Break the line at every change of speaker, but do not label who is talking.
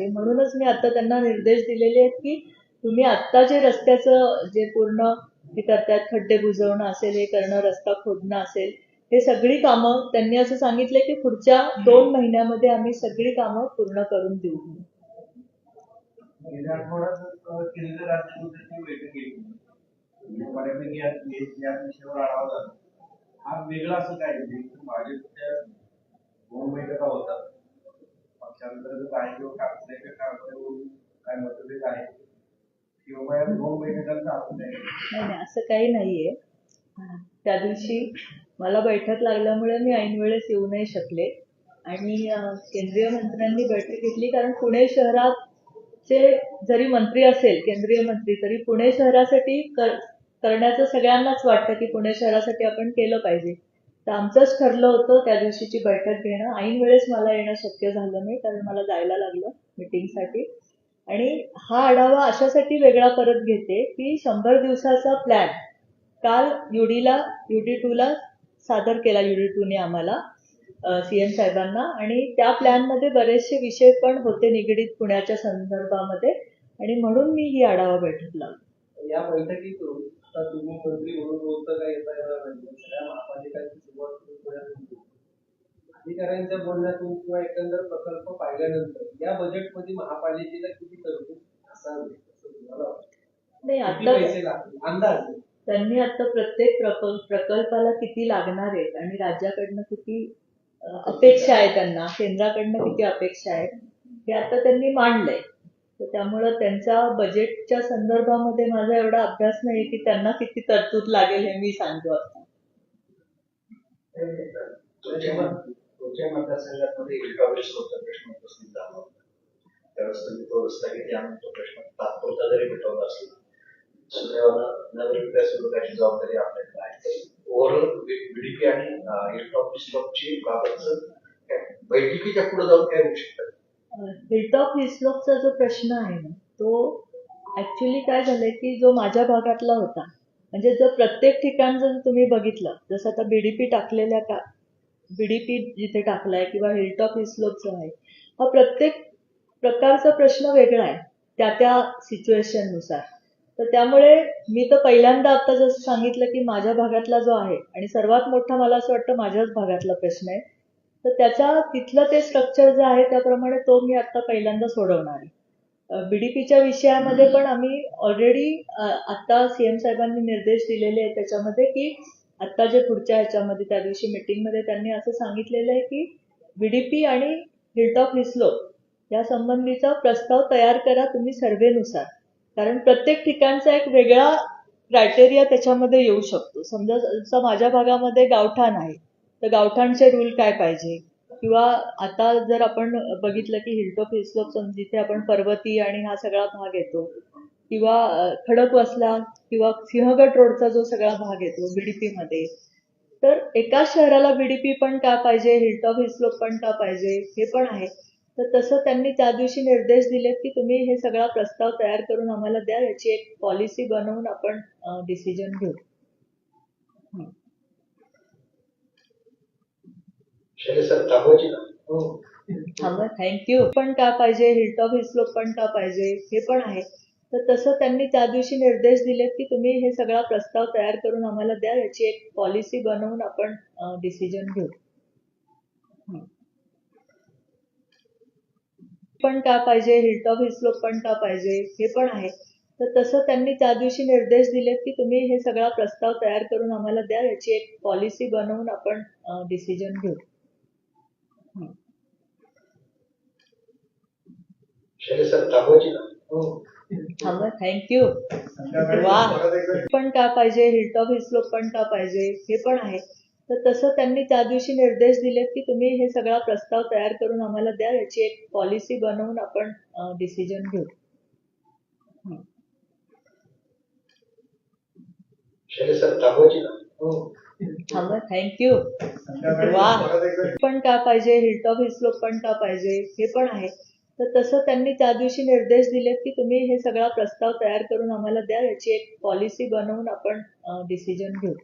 आहे. म्हणूनच मी आता त्यांना निर्देश दिलेले आहेत की तुम्ही आत्ता जे रस्त्याचं जे पूर्ण हे करतात खड्डे बुजवणं असेल हे करणं रस्ता खोदणं असेल हे सगळी कामं त्यांनी असं सांगितलं की पुढच्या दोन महिन्यामध्ये आम्ही सगळी कामं पूर्ण करून देऊ.
हा वेगळा असं काय भाजपच्या दोन बैठका आहे किंवा कारखान्याच्या कारभारावरून काय मतभेद आहे किंवा या दोन बैठकांचा
नाही. नाही असं काही नाहीये. त्या दिवशी मला बैठक लागल्यामुळे मी ऐन वेळेस येऊ नाही शकले. आणि केंद्रीय मंत्र्यांनी बैठक घेतली कारण पुणे शहराचे जरी मंत्री असेल केंद्रीय मंत्री तरी पुणे शहरासाठी कर- करण्याचं सगळ्यांनाच वाटतं की पुणे शहरासाठी आपण केलं पाहिजे. तर आमचंच ठरलं होतं त्या दिवशीची बैठक घेणं. ऐन वेळेस मला येणं शक्य झालं नाही कारण मला जायला लागलं मिटिंगसाठी. आणि हा आढावा अशासाठी वेगळा परत घेते की शंभर दिवसाचा प्लॅन काल युडीला युडी टूला सादर केला युडी टूने आम्हाला सीएम साहेबांना. आणि त्या प्लॅनमध्ये बरेचसे विषय पण होते निगडीत पुण्याच्या संदर्भामध्ये. आणि म्हणून मी ही आढावा बैठक लावली.
या बैठकीतून तुम्ही मंत्री म्हणून बोलता काय येता येणार नाही सगळ्या महापालिकांची सुरुवात तुम्ही पुण्यातून केली. अधिकाऱ्यांच्या बोलण्यातून किंवा एकंदर प्रकल्प पाहिल्यानंतर या बजेटमध्ये महापालिकेला किती तरतूद असावी असं तुम्हाला वाटतं?
नाही
किती
आता
पैसे लागतील? अंदाज
त्यांनी आता प्रत्येक प्रकल्प प्रकल्पाला किती लागणार आहेत आणि राज्याकडनं किती अ, अपेक्षा आहे त्यांना केंद्राकडनं किती अपेक्षा आहेत हे आता त्यांनी मांडलंय. तर त्यामुळं त्यांच्या बजेटच्या संदर्भामध्ये माझा एवढा अभ्यास नाही की त्यांना किती तरतूद लागेल हे मी सांगतो आता.
तुमच्या मतदारसंघामध्ये इलेक्ट्रॉनिक्स होता प्रश्न उपस्थित झाला होता. त्यावेळेस तुम्ही तो स्थगिती आणून तो प्रश्न तात्पुरता जरी मिटवला असला सुदैवानं नगरविकास विभागाची जबाबदारी आपल्याकडे आहे. ओव्हरऑल बीडीपी आणि इलेक्ट्रॉनिक्स ची बाबतचं बैठकीच्या पुढे जाऊन काय होऊ शकतात
हिलटॉप हिस्लॉपचा जो प्रश्न आहे ना तो ऍक्च्युली काय झालंय की जो माझ्या भागातला होता म्हणजे जर प्रत्येक ठिकाण जर तुम्ही बघितलं जसं आता बीडीपी टाकलेल्या का बीडीपी जिथे टाकलाय किंवा हिलटॉप हिस्लोपचा आहे हा प्रत्येक प्रकारचा प्रश्न वेगळा आहे त्या त्या सिच्युएशननुसार तर त्यामुळे मी तर पहिल्यांदा आता जसं सांगितलं की माझ्या भागातला जो आहे आणि सर्वात मोठा मला असं वाटतं माझ्याच भागातला प्रश्न आहे तर त्याचा तिथलं ते स्ट्रक्चर जे आहे त्याप्रमाणे तो मी आता पहिल्यांदा सोडवणार आहे. बीडीपीच्या विषयामध्ये पण आम्ही ऑलरेडी आता सीएम साहेबांनी निर्देश दिलेले आहेत त्याच्यामध्ये की आता जे पुढच्या ह्याच्यामध्ये त्या दिवशी मीटिंगमध्ये त्यांनी असं सांगितलेलं आहे की व्हीडीपी आणि हिलटॉप हिस्लो या संबंधीचा प्रस्ताव तयार करा तुम्ही सर्वेनुसार. कारण प्रत्येक ठिकाणचा एक वेगळा क्रायटेरिया त्याच्यामध्ये येऊ शकतो. समजा जसं माझ्या भागामध्ये गावठाण आहे तर गावठाणचे रूल काय पाहिजे? किंवा आता जर आपण बघितलं की हिलटॉप हिस्लोप जिथे आपण पर्वती आणि हा सगळा भाग येतो किंवा खडकवासला किंवा सिंहगड रोडचा जो सगळा भाग येतो बीडीपी मध्ये तर एकाच शहराला बीडीपी पण का पाहिजे हिलटॉप हिस्लोप पण का पाहिजे हे पण आहे. तर तसं त्यांनी त्या दिवशी निर्देश दिलेत की तुम्ही हे सगळा प्रस्ताव तयार करून आम्हाला द्या याची एक पॉलिसी बनवून आपण डिसिजन घेऊ.
हो.
थांबा थँक्यू पण का पाहिजे हिलटॉप हिस्लोप पण का पाहिजे हे पण आहे. तर तसं त्यांनी त्या दिवशी निर्देश दिलेत की तुम्ही हे सगळा प्रस्ताव तयार करून आम्हाला द्या याची एक पॉलिसी बनवून आपण डिसिजन घेऊ. पण का पाहिजे? हिलटॉप हिस्लोप पण का पाहिजे? हे पण आहे. तर तसं त्यांनी त्या दिवशी निर्देश दिलेत की तुम्ही हे सगळा प्रस्ताव तयार करून आम्हाला द्या याची एक पॉलिसी बनवून आपण डिसिजन घेऊ.
सर
हो
थँक्यू वा. पण का पाहिजे हिलटॉप हिस्लोप पण का पाहिजे हे पण आहे. तर तसं त्यांनी त्या दिवशी निर्देश दिलेत की तुम्ही हे सगळा प्रस्ताव तयार करून आम्हाला द्या याची एक पॉलिसी बनवून आपण डिसिजन घेऊ.
हो.
थँक्यू
संध्याकाळी
वा. पण का पाहिजे हिलटॉप हिस्लोप पण का पाहिजे हे पण आहे. तर तसं त्यांनी त्या दिवशी निर्देश दिलेत की तुम्ही हे सगळा प्रस्ताव तयार करून आम्हाला द्या याची एक पॉलिसी बनवून आपण डिसिजन घेऊ.